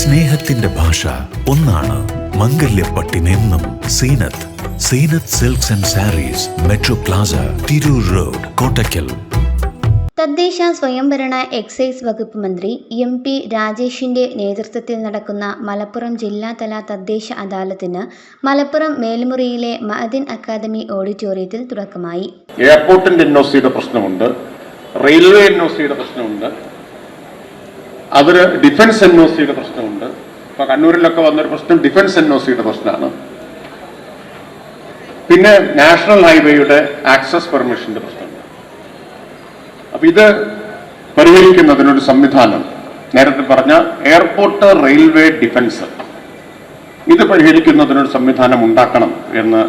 സ്നേഹത്തിന്റെ ഭാഷ ഒന്നാണ് മംഗല്യപ്പട്ടിനെന്നും Zeenath Zeenath silks and sarees metro plaza Tirur road Kottakkal. തദ്ദേശ സ്വയംഭരണ എക്സൈസ് വകുപ്പ് മന്ത്രി എം പി രാജേഷിന്റെ നേതൃത്വത്തിൽ നടക്കുന്ന മലപ്പുറം ജില്ലാതല തദ്ദേശ അദാലത്തിന് മലപ്പുറം മേൽമുറിയിലെ മഅദിൻ അക്കാദമി ഓഡിറ്റോറിയത്തിൽ തുടക്കമായി. എയർപോർട്ടിന്റെ എൻ ഒ പ്രശ്നമുണ്ട്. റെയിൽവേ എൻ ഒ പ്രശ്നമുണ്ട്. അതിന് ഡിഫൻസ് എൻ ഒ സിയുടെ പ്രശ്നമുണ്ട്. ഇപ്പൊ കണ്ണൂരിലൊക്കെ വന്നൊരു പ്രശ്നം ഡിഫൻസ് എൻ ഒ സിയുടെ പ്രശ്നമാണ്. പിന്നെ നാഷണൽ ഹൈവേയുടെ ആക്സസ് പെർമിഷന്റെ പ്രശ്നമുണ്ട്. അപ്പൊ ഇത് പരിഹരിക്കുന്നതിനൊരു സംവിധാനം. നേരത്തെ പറഞ്ഞ എയർപോർട്ട് റെയിൽവേ ഡിഫൻസ് ഇത് പരിഹരിക്കുന്നതിനൊരു സംവിധാനം ഉണ്ടാക്കണം എന്ന്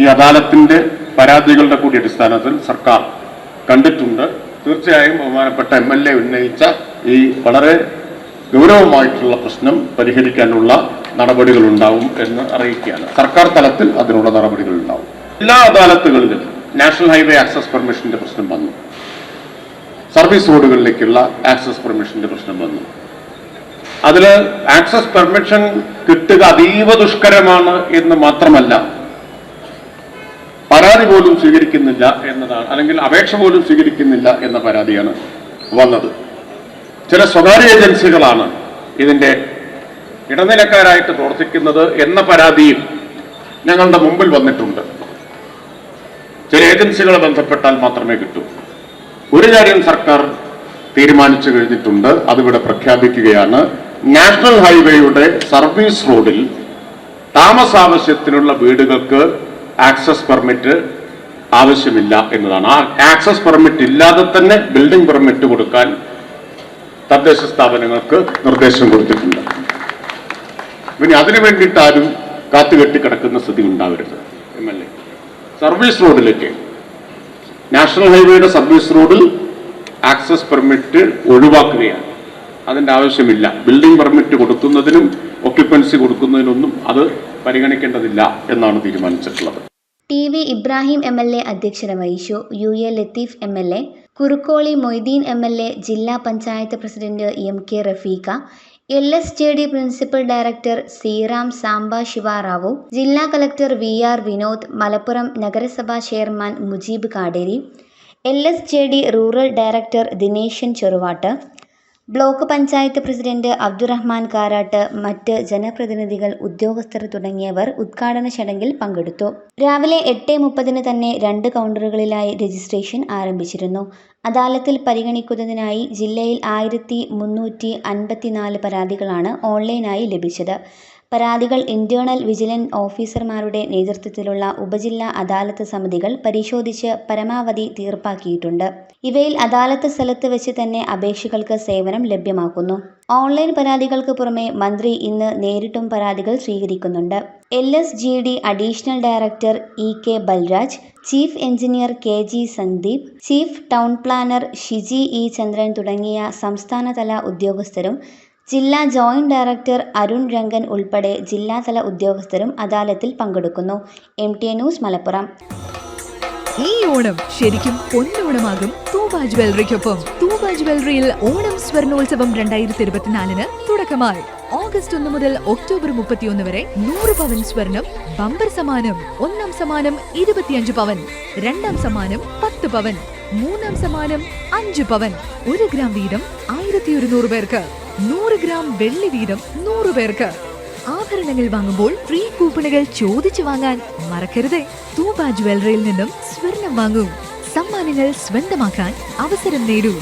ഈ അദാലത്തിന്റെ പരാതികളുടെ കൂടി അടിസ്ഥാനത്തിൽ സർക്കാർ കണ്ടിട്ടുണ്ട്. തീർച്ചയായും ബഹുമാനപ്പെട്ട എ ഉന്നയിച്ച ഈ വളരെ ഗൗരവമായിട്ടുള്ള പ്രശ്നം പരിഹരിക്കാനുള്ള നടപടികൾ ഉണ്ടാവും എന്ന് അറിയിക്കുകയാണ്. സർക്കാർ തലത്തിൽ അതിനുള്ള നടപടികൾ ഉണ്ടാവും എല്ലാ അദാലത്തുകളിലും നാഷണൽ ഹൈവേ ആക്സസ് പെർമിഷന്റെ പ്രശ്നം വന്നു. സർവീസ് റോഡുകളിലേക്കുള്ള ആക്സസ് പെർമിഷന്റെ പ്രശ്നം വന്നു. അതിൽ ആക്സസ് പെർമിഷൻ കിട്ടുക അതീവ ദുഷ്കരമാണ് എന്ന് മാത്രമല്ല പരാതി പോലും സ്വീകരിക്കുന്നില്ല എന്നതാണ് അല്ലെങ്കിൽ അപേക്ഷ പോലും സ്വീകരിക്കുന്നില്ല എന്ന പരാതിയാണ് വന്നത്. ചില സ്വകാര്യ ഏജൻസികളാണ് ഇതിന്റെ ഇടനിലക്കാരായിട്ട് പ്രവർത്തിക്കുന്നത് എന്ന പരാതിയും ഞങ്ങളുടെ മുമ്പിൽ വന്നിട്ടുണ്ട്. ചില ഏജൻസികളെ ബന്ധപ്പെട്ടാൽ മാത്രമേ കിട്ടൂ. ഒരു കാര്യം സർക്കാർ തീരുമാനിച്ചു കഴിഞ്ഞിട്ടുണ്ട്. അതിവിടെ പ്രഖ്യാപിക്കുകയാണ്. നാഷണൽ ഹൈവേയുടെ സർവീസ് റോഡിൽ താമസാവശ്യത്തിനുള്ള വീടുകൾക്ക് ആക്സസ് പെർമിറ്റ് ആവശ്യമില്ല എന്നതാണ്. ആ ആക്സസ് പെർമിറ്റ് ഇല്ലാതെ തന്നെ ബിൽഡിംഗ് പെർമിറ്റ് കൊടുക്കാൻ തദ്ദേശ സ്ഥാപനങ്ങൾക്ക് നിർദ്ദേശം കൊടുത്തിട്ടുണ്ട്. പിന്നെ അതിനു വേണ്ടിയിട്ട് ആരും കാത്തുകെട്ടി കിടക്കുന്ന സ്ഥിതി ഉണ്ടാവരുത്. M L A. സർവീസ് റോഡിലേക്ക്. നാഷണൽ ഹൈവേയുടെ സർവീസ് റോഡിൽ ആക്സസ് പെർമിറ്റ് ഒഴിവാക്കുകയാണ്. അതിന്റെ ആവശ്യമില്ല. ബിൽഡിംഗ് പെർമിറ്റ് കൊടുക്കുന്നതിനും ഒക്യുപ്പൻസി കൊടുക്കുന്നതിനൊന്നും അത് പരിഗണിക്കേണ്ടതില്ല എന്നാണ് തീരുമാനിച്ചിട്ടുള്ളത്. T V Ibrahim M L A അധ്യക്ഷത വഹിച്ചു. U A Latheef M L A. Kurukkoli Moideen M L A ജില്ലാ panchayat president M K Rafeeqa L S G D principal director Seeram Samba Sivarao ജില്ലാ collector V R Vinod Malappuram നഗരസഭാ chairman Mujeeb Kaderi L S G D rural director Dineshan Cheruvat block panchayat president Abdurahman Karat മറ്റ് ജനപ്രതിനിധികൾ ഉദ്യോഗസ്ഥർ തുടങ്ങിയവർ ഉദ്ഘാടന ചടങ്ങിൽ പങ്കെടുത്തു. രാവിലെ എട്ട് മുപ്പതിന് തന്നെ രണ്ട് കൗണ്ടറുകളിലായി രജിസ്ട്രേഷൻ ആരംഭിച്ചിരുന്നു. അദാലത്തിൽ പരിഗണിക്കുന്നതിനായി ജില്ലയിൽ ആയിരത്തി മുന്നൂറ്റി അൻപത്തിനാല് പരാതികളാണ് ഓൺലൈനായി ലഭിച്ചത്. പരാതികൾ ഇന്റേണൽ വിജിലൻസ് ഓഫീസർമാരുടെ നേതൃത്വത്തിലുള്ള ഉപജില്ലാ അദാലത്ത് സമിതികൾ പരിശോധിച്ച് പരമാവധി തീർപ്പാക്കിയിട്ടുണ്ട്. ഇവയിൽ അദാലത്ത് സ്ഥലത്ത് വെച്ച് തന്നെ അപേക്ഷകൾക്ക് സേവനം ലഭ്യമാക്കുന്നു. ഓൺലൈൻ പരാതികൾക്ക് പുറമെ മന്ത്രി ഇന്ന് നേരിട്ടും പരാതികൾ സ്വീകരിക്കുന്നുണ്ട്. L S G D additional director E K Balraj chief engineer K G Sandeep chief town planner Shiji E Chandran തുടങ്ങിയ സംസ്ഥാനതല ഉദ്യോഗസ്ഥരും ജില്ലാ ജോയിന്റ് ഡയറക്ടർ അരുൺ രംഗൻ ഉൾപ്പെടെ ജില്ലാതല ഉദ്യോഗസ്ഥരും അദാലത്തിൽ പങ്കെടുക്കുന്നു. M T A news Malappuram. ഈ ഓണം ശരിക്കും പൊന്നോണമാകും തൂബ ജ്വല്ലറിക്കൊപ്പം. തൂബ ജ്വല്ലറിയിൽ ഓണം സ്വർണോത്സവം രണ്ടായിരത്തി ഇരുപത്തിനാലിന് തുടക്കമായി. ഓഗസ്റ്റ് ഒന്ന് മുതൽ ഒക്ടോബർ മുപ്പത്തിയൊന്ന് വരെ നൂറ് പവൻ സ്വർണം ബമ്പർ സമാനം ഒന്നാം സമാനം ഇരുപത്തിയഞ്ച് പവൻ രണ്ടാം സമാനം പത്ത് പവൻ മൂന്നാം സമാനം അഞ്ച് പവൻ ഒരു ഗ്രാം വീതം ആയിരത്തി ഒരുന്നൂറ് പേർക്ക്. നൂറ് ഗ്രാം വെള്ളി വീതം നൂറ് പേർക്ക്. ആഭരണങ്ങൾ വാങ്ങുമ്പോൾ ഫ്രീ കൂപ്പണുകൾ ചോദിച്ചു വാങ്ങാൻ മറക്കരുത്. തൂബ ജ്വല്ലറിയിൽ നിന്നും സ്വർണം വാങ്ങൂ. സമ്മാനങ്ങൾ സ്വന്തമാക്കാൻ അവസരം നേടൂ.